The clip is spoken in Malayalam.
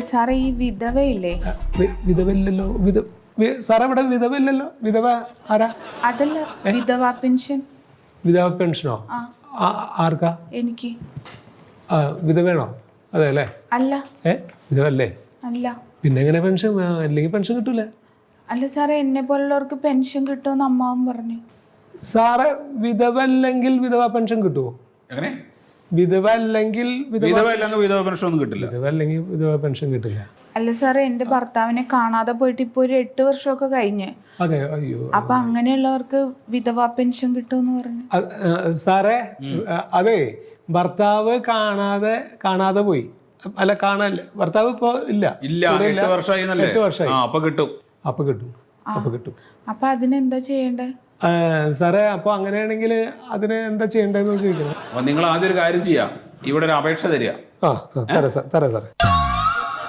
സാറേ ഈ വിധവയില്ലേ? വിധവല്ലോ വി- വിധവയില്ലല്ലോ വിധ സാറേ ഇവിടെ വിധവയില്ലല്ലോ? വിധവ ആരാ? അതല്ല വിധവ പെൻഷൻ. വിധവ പെൻഷനോ? ആർക്കാ? എനിക്ക്. ആ, വിധവയാണോ? അതെ അല്ലേ? അല്ല. ഏ വിധവല്ലേ അല്ല. പിന്നെ എങ്ങനെ പെൻഷൻ? അല്ലെങ്കിൽ പെൻഷൻ കിട്ടൂലേ. അല്ല സാറേ എന്നെ പോലുള്ളവർക്ക് പെൻഷൻ കിട്ടുമെന്ന് അമ്മാവും പറഞ്ഞു. സാറേ വിധവ അല്ലെങ്കിൽ വിധവ പെൻഷൻ കിട്ടുമോ എങ്ങനെ? വിധവ അല്ലെങ്കിൽ വിധവ വിധവ അല്ലെങ്കിൽ വിധവ പെൻഷൻ ഒന്നും കിട്ടില്ല. വിധവ അല്ലെങ്കിൽ വിധവ പെൻഷൻ കിട്ടില്ല. അല്ല സാറേ എന്റെ ഭർത്താവിനെ കാണാതെ പോയിട്ട് ഇപ്പൊ ഒരു എട്ട് വർഷമൊക്കെ കഴിഞ്ഞ്. അതെ അയ്യോ. അപ്പൊ അങ്ങനെയുള്ളവർക്ക് വിധവ പെൻഷൻ കിട്ടുമെന്ന് പറഞ്ഞു. സാറേ അതെ ഭർത്താവ് കാണാതെ കാണാതെ പോയി. അല്ല കാണാല്ല. ഭർത്താവ് ഇപ്പൊ ഇല്ല. ഇല്ല എട്ട് വർഷമായി എട്ട് വർഷമായി അപ്പൊ കിട്ടും. അപ്പൊ കിട്ടും. അപ്പൊ കിട്ടും. അപ്പൊ അതിനെന്താ ചെയ്യണ്ടേ? സാറേ അപ്പൊ അങ്ങനെയാണെങ്കിൽ അതിന് എന്താ ചെയ്യേണ്ടതെന്ന് ചോദിക്കുന്നത് നിങ്ങൾ ആദ്യം ഒരു കാര്യം ചെയ്യാം. ഇവിടെ ഒരു അപേക്ഷ തരിക. ആ ആ, തരാം സാർ തരാം സാറേ.